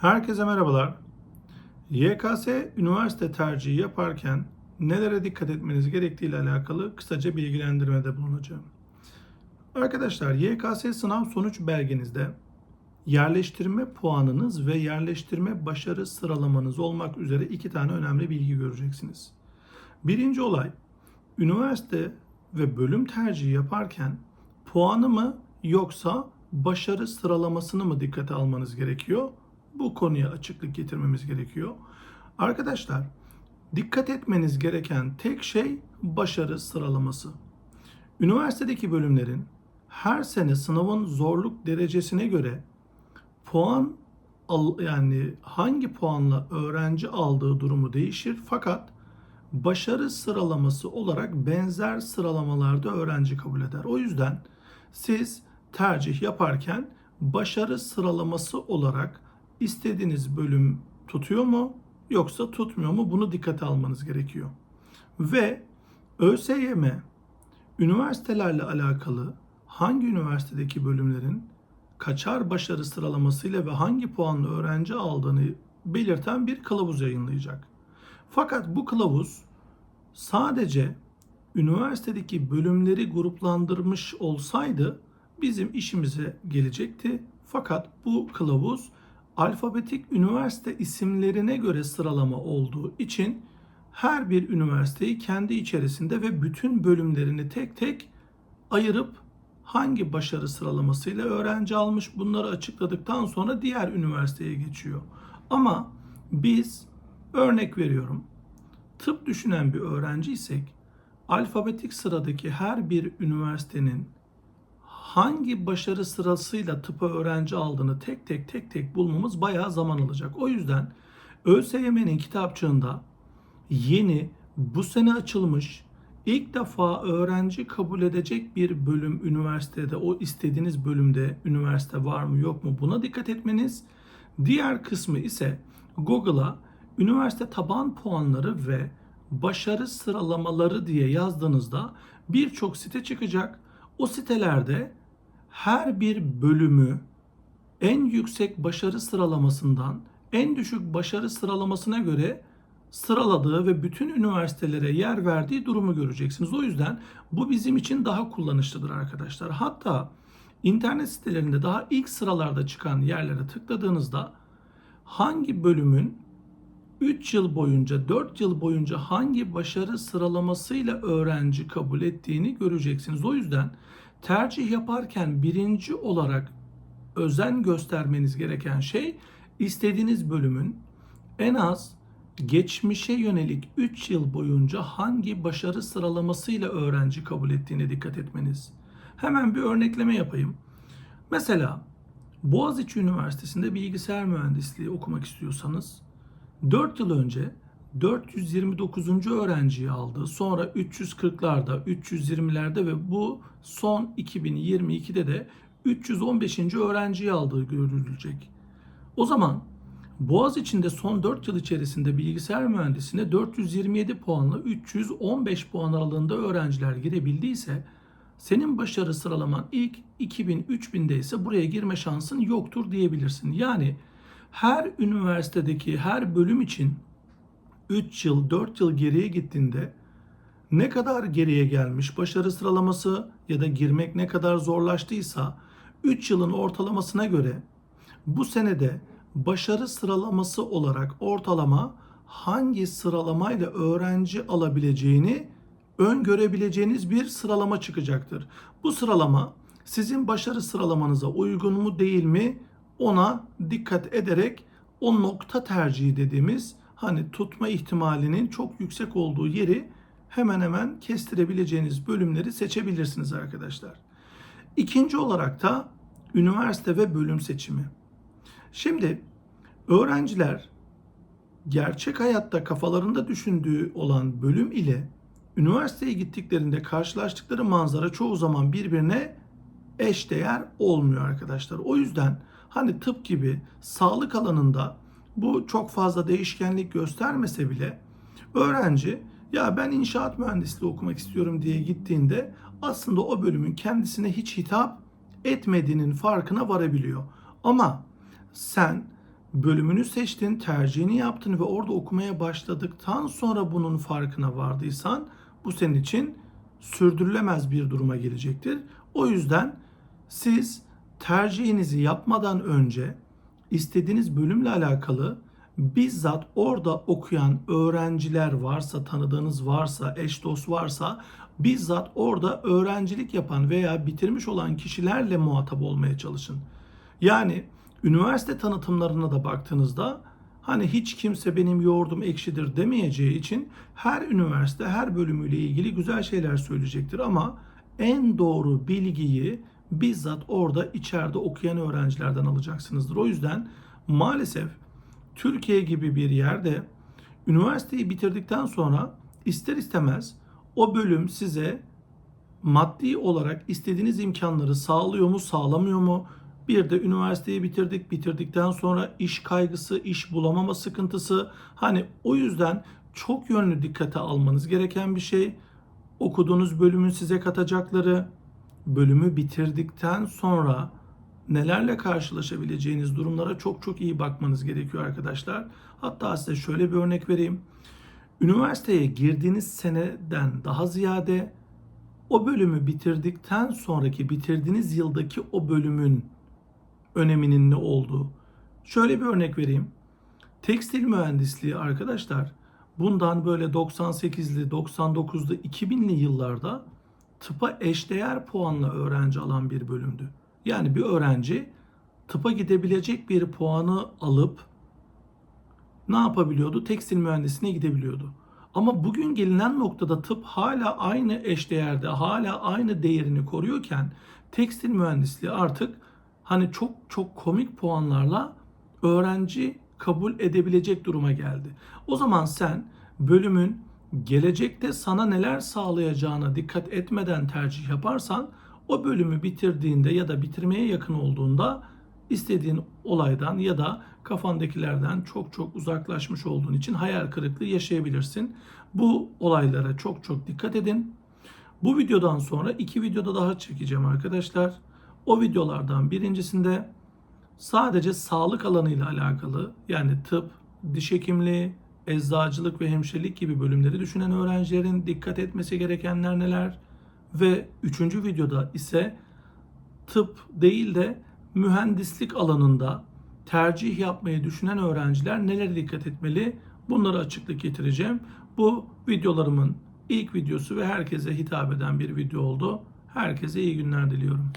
Herkese merhabalar. YKS üniversite tercihi yaparken nelere dikkat etmeniz gerektiği ile alakalı kısaca bilgilendirmede bulunacağım. Arkadaşlar YKS sınav sonuç belgenizde yerleştirme puanınız ve yerleştirme başarı sıralamanız olmak üzere iki tane önemli bilgi göreceksiniz. Birinci olay, üniversite ve bölüm tercihi yaparken puanı mı yoksa başarı sıralamasını mı dikkate almanız gerekiyor? Bu konuya açıklık getirmemiz gerekiyor. Arkadaşlar, dikkat etmeniz gereken tek şey başarı sıralaması. Üniversitedeki bölümlerin her sene sınavın zorluk derecesine göre puan yani hangi puanla öğrenci aldığı durumu değişir fakat başarı sıralaması olarak benzer sıralamalarda öğrenci kabul eder. O yüzden siz tercih yaparken başarı sıralaması olarak istediğiniz bölüm tutuyor mu yoksa tutmuyor mu bunu dikkate almanız gerekiyor. Ve ÖSYM üniversitelerle alakalı hangi üniversitedeki bölümlerin kaçar başarı sıralamasıyla ve hangi puanla öğrenci aldığını belirten bir kılavuz yayınlayacak. Fakat bu kılavuz sadece üniversitedeki bölümleri gruplandırmış olsaydı bizim işimize gelecekti. Fakat bu kılavuz alfabetik üniversite isimlerine göre sıralama olduğu için her bir üniversiteyi kendi içerisinde ve bütün bölümlerini tek tek ayırıp hangi başarı sıralamasıyla öğrenci almış bunları açıkladıktan sonra diğer üniversiteye geçiyor. Ama biz örnek veriyorum tıp düşünen bir öğrenciysek alfabetik sıradaki her bir üniversitenin hangi başarı sırasıyla tıpa öğrenci aldığını tek tek tek tek bulmamız bayağı zaman alacak. O yüzden ÖSYM'nin kitapçığında yeni bu sene açılmış ilk defa öğrenci kabul edecek bir bölüm üniversitede o istediğiniz bölümde üniversite var mı yok mu buna dikkat etmeniz. Diğer kısmı ise Google'a üniversite taban puanları ve başarı sıralamaları diye yazdığınızda birçok site çıkacak. O sitelerde her bir bölümü en yüksek başarı sıralamasından en düşük başarı sıralamasına göre sıraladığı ve bütün üniversitelere yer verdiği durumu göreceksiniz. O yüzden bu bizim için daha kullanışlıdır arkadaşlar. Hatta internet sitelerinde daha ilk sıralarda çıkan yerlere tıkladığınızda hangi bölümün 3 yıl boyunca, 4 yıl boyunca hangi başarı sıralamasıyla öğrenci kabul ettiğini göreceksiniz. O yüzden tercih yaparken birinci olarak özen göstermeniz gereken şey istediğiniz bölümün en az geçmişe yönelik 3 yıl boyunca hangi başarı sıralamasıyla öğrenci kabul ettiğine dikkat etmeniz. Hemen bir örnekleme yapayım. Mesela Boğaziçi Üniversitesi'nde bilgisayar mühendisliği okumak istiyorsanız 4 yıl önce 429. öğrenciyi aldı. Sonra 340'larda, 320'lerde ve bu son 2022'de de 315. öğrenciyi aldığı görülecek. O zaman Boğaz içinde son 4 yıl içerisinde bilgisayar mühendisliğine 427 puanla 315 puan aralığında öğrenciler girebildiyse senin başarı sıralaman ilk 2000-3000'de ise buraya girme şansın yoktur diyebilirsin. Yani her üniversitedeki her bölüm için 3 yıl 4 yıl geriye gittiğinde ne kadar geriye gelmiş başarı sıralaması ya da girmek ne kadar zorlaştıysa 3 yılın ortalamasına göre bu senede başarı sıralaması olarak ortalama hangi sıralamayla öğrenci alabileceğini öngörebileceğiniz bir sıralama çıkacaktır. Bu sıralama sizin başarı sıralamanıza uygun mu değil mi ona dikkat ederek o nokta tercihi dediğimiz hani tutma ihtimalinin çok yüksek olduğu yeri hemen hemen kestirebileceğiniz bölümleri seçebilirsiniz arkadaşlar. İkinci olarak da üniversite ve bölüm seçimi. Şimdi öğrenciler gerçek hayatta kafalarında düşündüğü olan bölüm ile üniversiteye gittiklerinde karşılaştıkları manzara çoğu zaman birbirine eşdeğer olmuyor arkadaşlar. O yüzden hani tıp gibi sağlık alanında bu çok fazla değişkenlik göstermese bile öğrenci ya ben inşaat mühendisliği okumak istiyorum diye gittiğinde aslında o bölümün kendisine hiç hitap etmediğinin farkına varabiliyor. Ama sen bölümünü seçtin, tercihini yaptın ve orada okumaya başladıktan sonra bunun farkına vardıysan bu senin için sürdürülemez bir duruma gelecektir. O yüzden siz tercihinizi yapmadan önce istediğiniz bölümle alakalı bizzat orada okuyan öğrenciler varsa, tanıdığınız varsa, eş dost varsa bizzat orada öğrencilik yapan veya bitirmiş olan kişilerle muhatap olmaya çalışın. Yani üniversite tanıtımlarına da baktığınızda hani hiç kimse benim yoğurdum ekşidir demeyeceği için her üniversite her bölümüyle ilgili güzel şeyler söyleyecektir ama en doğru bilgiyi bizzat orada içeride okuyan öğrencilerden alacaksınızdır. O yüzden maalesef Türkiye gibi bir yerde üniversiteyi bitirdikten sonra ister istemez o bölüm size maddi olarak istediğiniz imkanları sağlıyor mu, sağlamıyor mu? Bir de üniversiteyi bitirdik, bitirdikten sonra iş kaygısı, iş bulamama sıkıntısı. Hani o yüzden çok yönlü dikkate almanız gereken bir şey. Okuduğunuz bölümün size katacakları, bölümü bitirdikten sonra nelerle karşılaşabileceğiniz durumlara çok çok iyi bakmanız gerekiyor arkadaşlar. Hatta size şöyle bir örnek vereyim. Üniversiteye girdiğiniz seneden daha ziyade o bölümü bitirdikten sonraki bitirdiğiniz yıldaki o bölümün öneminin ne olduğu. Şöyle bir örnek vereyim. Tekstil mühendisliği arkadaşlar bundan böyle 98'li, 99'lu, 2000'li yıllarda tıpa eşdeğer puanla öğrenci alan bir bölümdü. Yani bir öğrenci tıpa gidebilecek bir puanı alıp ne yapabiliyordu? Tekstil mühendisliğine gidebiliyordu. Ama bugün gelinen noktada tıp hala aynı eşdeğerde, hala aynı değerini koruyorken tekstil mühendisliği artık hani çok çok komik puanlarla öğrenci kabul edebilecek duruma geldi. O zaman sen bölümün gelecekte sana neler sağlayacağına dikkat etmeden tercih yaparsan o bölümü bitirdiğinde ya da bitirmeye yakın olduğunda istediğin olaydan ya da kafandakilerden çok çok uzaklaşmış olduğun için hayal kırıklığı yaşayabilirsin. Bu olaylara çok çok dikkat edin. Bu videodan sonra iki videoda daha çekeceğim arkadaşlar. O videolardan birincisinde sadece sağlık alanıyla alakalı yani tıp, diş hekimliği, eczacılık ve hemşirelik gibi bölümleri düşünen öğrencilerin dikkat etmesi gerekenler neler? Ve üçüncü videoda ise tıp değil de mühendislik alanında tercih yapmayı düşünen öğrenciler nelere dikkat etmeli? Bunları açıklık getireceğim. Bu videolarımın ilk videosu ve herkese hitap eden bir video oldu. Herkese iyi günler diliyorum.